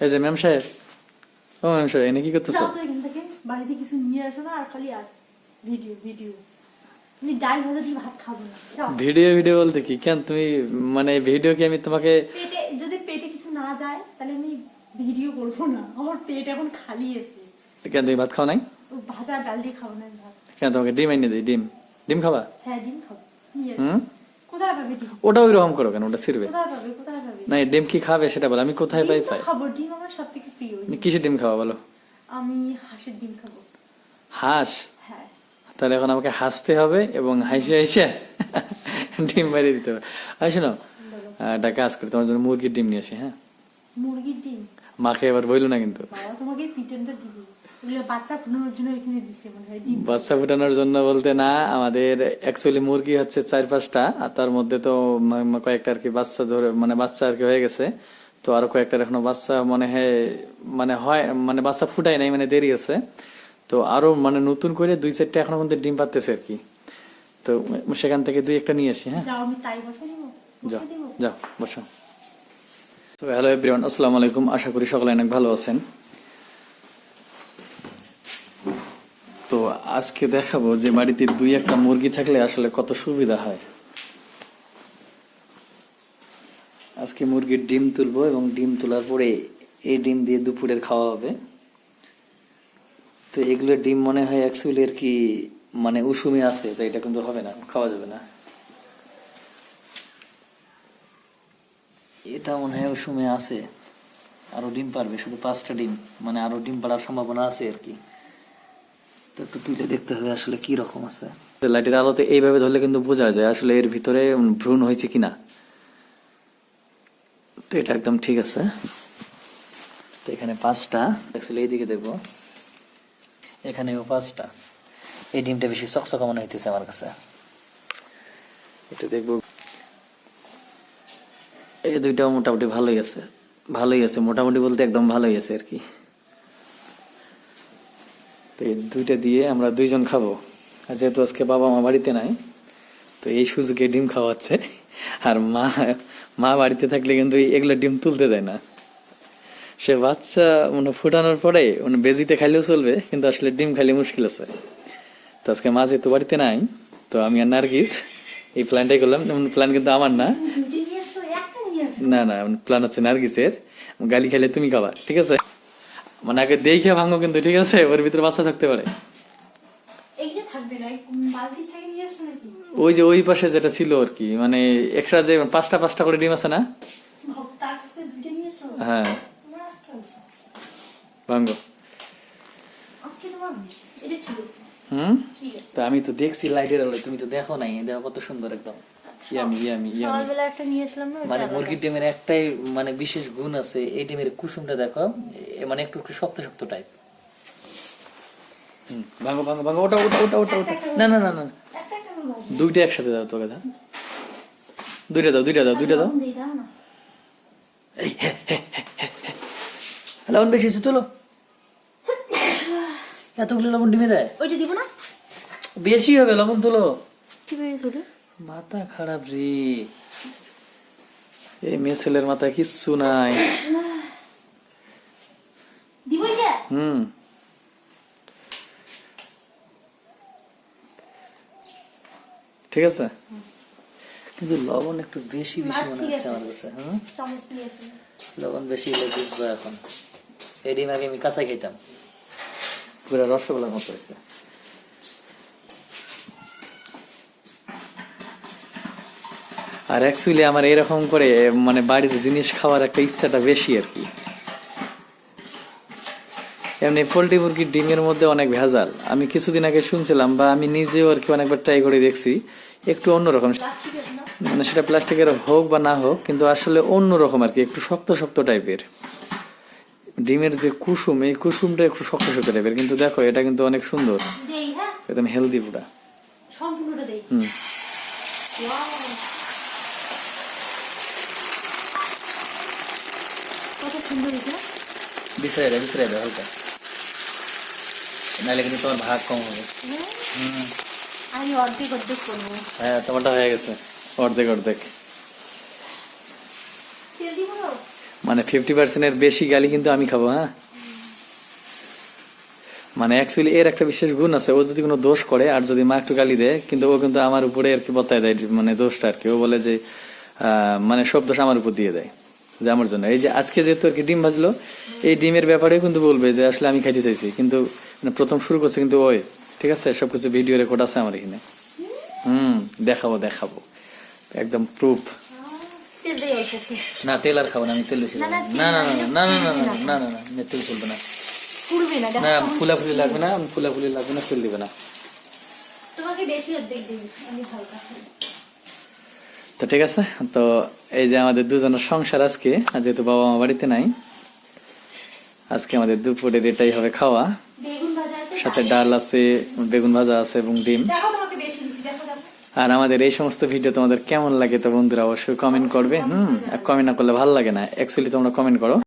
এই যে ম্যাম সাহেব ও ম্যাম সাহেব এনে কি করতেছো? যাও তো এখান থেকে বাড়িতে কিছু নিয়ে আসো না আর খালি আর ভিডিও ভিডিও আমি ডাল ভাজা দিয়ে ভাত খাব না ভিডিও ভিডিও বলতে কি? কেন তুমি মানে ভিডিও কি আমি তোমাকে পেটে যদি পেটে কিছু না যায় তাহলে আমি ভিডিও করব না। আমার পেট এখন খালি আছে। কেন তুমি ভাত খাও নাই? ভাজা ডাল দিয়ে খাব না ভাত। কেন তোমাকে ডিম এনে দিই? ডিম। ডিম খাবা? হ্যাঁ ডিম খাব। হুম? কোথায় পাবে ডিম? ওটা ওই রকম করো কেন ওটা ছিড়বে। কোথায় পাবে? কোথায় পাবে? না ডিম কি খাবে সেটা বলো আমি কোথায় পাই পাই খাব ডিম আমার সব থেকে প্রিয় কিসের ডিম খাওয়া বলো? আমি হাঁসের ডিম খাব। হাঁস? হ্যাঁ। তাহলে এখন আমাকে হাসতে হবে এবং হাসি হাসে ডিম বাইরে দিতে হবে। আর শোনো একটা কাজ করি তোমার জন্য মুরগির ডিম নিয়ে আসি হ্যাঁ? মুরগির ডিম? মাকে এবার বইলো না কিন্তু। তোমাকে পিটনটা দিবি। বাচ্চা ফুটানোর জন্য বলতে না আমাদের অ্যাকচুয়ালি মুরগি হচ্ছে চার পাঁচটা আর তার মধ্যে তো কয়েকটা আর কি বাচ্চা ধরে মানে বাচ্চা আর কি হয়ে গেছে। তো আরও এখনও বাচ্চা মনে হয় মানে হয় মানে বাচ্চা ফুটাই নাই মানে দেরি আছে। তো আরও মানে নতুন করে দুই চারটা এখনও কিন্তু ডিম পাততেছে আর কি। তো সেখান থেকে দুই একটা নিয়ে আসি হ্যাঁ? যাও যাও বসো। তো হ্যালো এভরিওয়ান আসসালামু আলাইকুম আশা করি সকলে অনেক ভালো আছেন। তো আজকে দেখাবো যে বাড়িতে দুই একটা মুরগি থাকলে আসলে কত সুবিধা হয়। আজকে মুরগির ডিম তুলবো এবং ডিম তোলার পরে এই ডিম দিয়ে দুপুরের খাওয়া হবে। তো এগুলো ডিম মনে হয় অ্যাকচুয়ালি আর কি মানে উষুমে আছে তো এটা কিন্তু হবে না, খাওয়া যাবে না। এটা মনে হয় সময় আছে। আরও ডিম পারবে, শুধু পাঁচটা ডিম মানে আরও ডিম পাড়ার সম্ভাবনা আছে আর কি। তো একটু তুলে দেখতে হবে আসলে কি রকম আছে। লাইটের আলোতে এইভাবে ধরলে কিন্তু বোঝা যায় আসলে এর ভিতরে ভ্রূণ হয়েছে কিনা। তো এটা একদম ঠিক আছে। তো এখানে পাঁচটা। অ্যাকচুয়ালি এইদিকে দেখব। এখানেও পাঁচটা। এই ডিমটা বেশি চকচকা মনে হইতেছে আমার কাছে। এটা দেখব। এই দুইটাও মোটামুটি ভালোই আছে। ভালোই আছে, মোটামুটি বলতে একদম ভালোই আছে আর কি। তো এই দুইটা দিয়ে আমরা দুইজন খাব। আর যেহেতু আজকে বাবা মা বাড়িতে নাই তো এই সুযোগে ডিম খাওয়াচ্ছে। আর মা মা বাড়িতে থাকলে কিন্তু এগুলো ডিম তুলতে দেয় না। সে বাচ্চা মানে ফুটানোর পরে মানে বেজিতে খাইলেও চলবে কিন্তু আসলে ডিম খাইলে মুশকিল আছে। তো আজকে মা যেহেতু বাড়িতে নাই তো আমি আর নার্গিস এই প্ল্যানটাই করলাম। প্ল্যান কিন্তু আমার না। না না প্ল্যান হচ্ছে নার্গিসের। গালি খেলে তুমি খাবা ঠিক আছে? মানে আগে দেখে ভাঙো কিন্তু ঠিক আছে? ওর ভিতরে বাচ্চা থাকতে পারে। ওই যে ওই পাশে যেটা ছিল আর কি মানে এক্সট্রা যে পাঁচটা পাঁচটা করে ডিম আছে না? হ্যাঁ। ভাঙ্গো হুম? ঠিক আমি তো দেখছি লাইটের আলো তুমি তো দেখো নাই দেখো কত সুন্দর একদম। ইয়ামি ইয়ামি ইয়ামি সকালবেলা একটা নিয়ে আসলাম না মানে মুরগির ডিমের একটাই মানে বিশেষ গুণ আছে এই ডিমের কুসুমটা দেখো মানে একটু একটু শক্ত শক্ত টাইপ ভাঙো ভাঙো ভাঙো ওটা ওটা ওটা ওটা ওটা। না না না না। দুইটা একসাথে দাও তোকে দাও দুইটা দাও দুইটা দাও দুইটা দাও। লবণ বেশি তোলো। এতগুলো লবণ ডিমে দেয়? ওইটা দিব না? বেশি হবে লবণ তোলো। কি পেয়েছ ওটা? মাথা খারাপ রে। এই মেয়ে ছেলের মাথায় কিচ্ছু নাই। হুম। ঠিক আছে? কিন্তু লবণ একটু বেশি বেশি মনে হচ্ছে আমার কাছে। লবণ বেশি হলে বুঝব এখন। এই ডিম আগে আমি কাঁচা খেতাম পুরো রসগোল্লার মতো হয়েছে। আর অ্যাকচুয়ালি আমার এরকম করে মানে বাড়িতে জিনিস খাওয়ার একটা ইচ্ছাটা বেশি আর কি। এমনি পোলট্রি মুরগির ডিমের মধ্যে অনেক ভেজাল। আমি কিছুদিন আগে শুনছিলাম বা আমি নিজেও আর কি অনেকবার ট্রাই করে দেখছি একটু অন্যরকম। মানে সেটা প্লাস্টিকের হোক বা না হোক কিন্তু আসলে অন্যরকম আর কি একটু শক্ত শক্ত টাইপের ডিমের যে কুসুম এই কুসুমটা একটু শক্ত শক্ত টাইপের কিন্তু দেখো এটা কিন্তু অনেক সুন্দর। হ্যাঁ। একদম হেলদি পুরা। সম্পূর্ণটা দেই। হুম Wow! কত সুন্দর এটা? বিছাই দেয় বিছাই দেয় হালকা। নাহলে কিন্তু তোমার ভাগ কম হবে। হ্যাঁ, আমি অর্ধেক অর্ধেক করব। হ্যাঁ তোমারটা হয়ে গেছে। অর্ধেক অর্ধেক। মানে ফিফটি পার্সেন্টের বেশি গালি কিন্তু আমি খাব হ্যাঁ? মানে অ্যাকচুয়ালি এর একটা বিশেষ গুণ আছে ও যদি কোনো দোষ করে আর যদি মা একটু গালি দেয় কিন্তু ও কিন্তু আমার উপরে আর কি বতায় দেয় মানে দোষটা আর কি। ও বলে যে আহ, মানে সব দোষ আমার উপর দিয়ে দেয়। যে আমার জন্য। এই যে আজকে যেহেতু আর কি ডিম ভাজলো এই ডিমের ব্যাপারেও কিন্তু বলবে যে আসলে আমি খাইতে চাইছি কিন্তু মানে প্রথম শুরু করছে কিন্তু ওই ঠিক আছে? সবকিছু ভিডিও রেকর্ড আছে আমার এখানে। হুম দেখাবো দেখাবো। একদম প্রুফ। না তেল আর খাব না আমি তেল বেশি না, না, না না না না, না না না তেল না তেল চলবে না। না ফুলাফুলি লাগবে না ফুলাফুলি লাগবে না তেল দিবে না। তোমাকে বেশি অর্ধেক দিই আমি হালকা। তো ঠিক আছে তো এই যে আমাদের দুজনের সংসার আজকে যেহেতু বাবা মা বাড়িতে নাই আজকে আমাদের দুপুরের এটাই হবে খাওয়া। সাথে ডাল আছে বেগুন ভাজা আছে এবং ডিম। আর আমাদের এই সমস্ত ভিডিও তোমাদের কেমন লাগে তো বন্ধুরা অবশ্যই কমেন্ট করবে হুম? কমেন্ট না করলে ভালো লাগে না অ্যাকচুয়ালি তোমরা কমেন্ট করো।